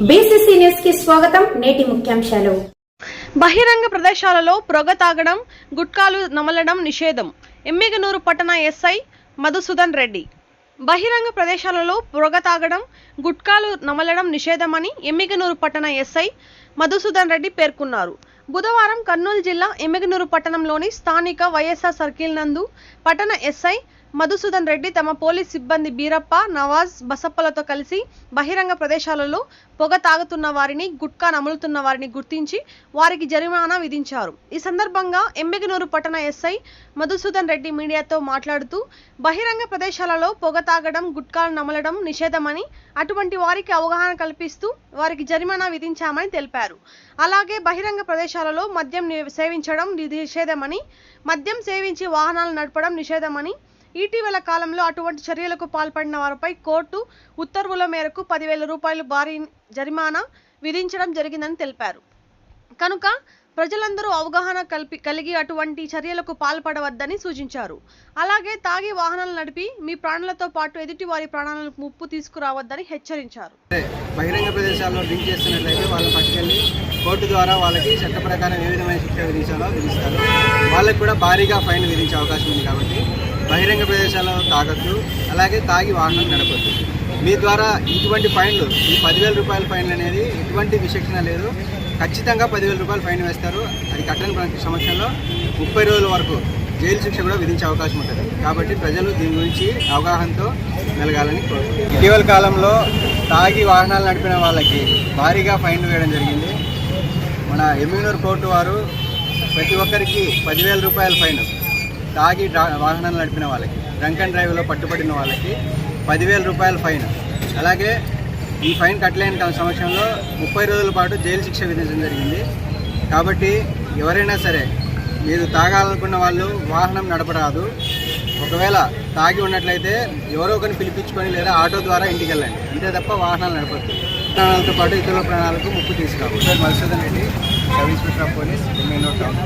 కి స్వాగతం. నేటి ముఖ్యాంశాలు. బహిరంగ ప్రదేశాలలో ప్రొగ తాగడం గుట్కాలు నమలడం నిషేధం. ఎమ్మిగనూరు పట్టణ ఎస్ఐ మధుసూదన్ రెడ్డి. బహిరంగ ప్రదేశాలలో పొగ తాగడం గుట్కాలు నమలడం నిషేధమని ఎమ్మిగనూరు పట్టణ ఎస్ఐ మధుసూదన్ రెడ్డి పేర్కొన్నారు. బుధవారం కర్నూలు జిల్లా ఎమ్మిగనూరు పట్టణంలోని స్థానిక వైఎస్ఆర్ సర్కిల్ నందు పట్టణ ఎస్ఐ మధుసూదన్ రెడ్డి తమ పోలీస్ సిబ్బంది బీరప్ప నవాజ్ బసప్పలతో కలిసి బహిరంగ ప్రదేశాలలో పొగ తాగుతున్న వారిని గుట్కా నములుతున్న వారిని గుర్తించి వారికి జరిమానా విధించారు. ఈ సందర్భంగా ఎంబెగనూరు పట్టణ ఎస్ఐ మధుసూదన్ రెడ్డి మీడియాతో మాట్లాడుతూ బహిరంగ ప్రదేశాలలో పొగ తాగడం గుట్కాలు నమలడం నిషేధమని అటువంటి వారికి అవగాహన కల్పిస్తూ వారికి జరిమానా విధించామని తెలిపారు. అలాగే బహిరంగ ప్రదేశాలలో మద్యం ని- సేవించడం నిషేధమని మద్యం సేవించి వాహనాలు నడపడం నిషేధమని ఇటీవల కాలంలో అటువంటి చర్యలకు పాల్పడిన వారిపై కోర్టు ఉత్తర్వుల మేరకు పదివేల రూపాయలు భారీ జరిమానా విధించడం జరిగిందని తెలిపారు. కనుక ప్రజలందరూ అవగాహన కల్పి కలిగి అటువంటి చర్యలకు పాల్పడవద్దని సూచించారు. అలాగే తాగి వాహనాలు నడిపి మీ ప్రాణాలతో పాటు ఎదుటి వారి ప్రాణాలకు ముప్పు తీసుకురావద్దని హెచ్చరించారు. బహిరంగ ప్రదేశాల్లో డ్రింక్ చేస్తున్నట్లయితే వాళ్ళని పట్టుకెళ్ళి కోర్టు ద్వారా వాళ్ళకి చట్ట ప్రకారం ఏ విధమైన శిక్ష విధించాలో విధిస్తారు. వాళ్ళకి కూడా భారీగా ఫైన్ విధించే అవకాశం ఉంది కాబట్టి బహిరంగ ప్రదేశాల్లో తాగొద్దు అలాగే తాగి వాహనం నడపొద్దు మీ ద్వారా ఇటువంటి ఫైన్లు ఈ పదివేల రూపాయల ఫైన్లు అనేది ఎటువంటి విశిక్షణ లేదు. ఖచ్చితంగా పదివేల రూపాయలు ఫైన్ వేస్తారు. అది కట్టని ప్రతి సంవత్సరంలో ముప్పై రోజుల వరకు జైలు శిక్ష కూడా విధించే అవకాశం ఉంటుంది. కాబట్టి ప్రజలు దీని గురించి అవగాహనతో మెలగాలని కోరుకుంటున్నాను ఇటీవల కాలంలో తాగి వాహనాలు నడిపిన వాళ్ళకి భారీగా ఫైన్లు వేయడం జరిగింది. మన ఎమ్మిగనూరు కోర్టు వారు ప్రతి ఒక్కరికి పదివేల రూపాయల ఫైన్. తాగి డ్రా- వాహనాలు నడిపిన వాళ్ళకి డ్రంక్ అండ్ డ్రైవ్లో పట్టుబడిన వాళ్ళకి పదివేల రూపాయల ఫైన్. అలాగే ఈ ఫైన్ కట్టలేని సంవత్సరంలో ముప్పై రోజుల పాటు జైలు శిక్ష విధించడం జరిగింది. కాబట్టి ఎవరైనా సరే మీరు తాగాలనుకున్న వాళ్ళు వాహనం నడపరాదు. ఒకవేళ తాగి ఉన్నట్లయితే ఎవరో ఒకరిని పిలిపించుకొని లేదా ఆటో ద్వారా ఇంటికి వెళ్ళండి. అంతే తప్ప వాహనాలు నడపద్దు. ప్రాణాలతో పాటు ఇతరుల ప్రాణాలకు ముప్పు తీసుకురావు Madhusudan Reddy sub inspector of police MLA town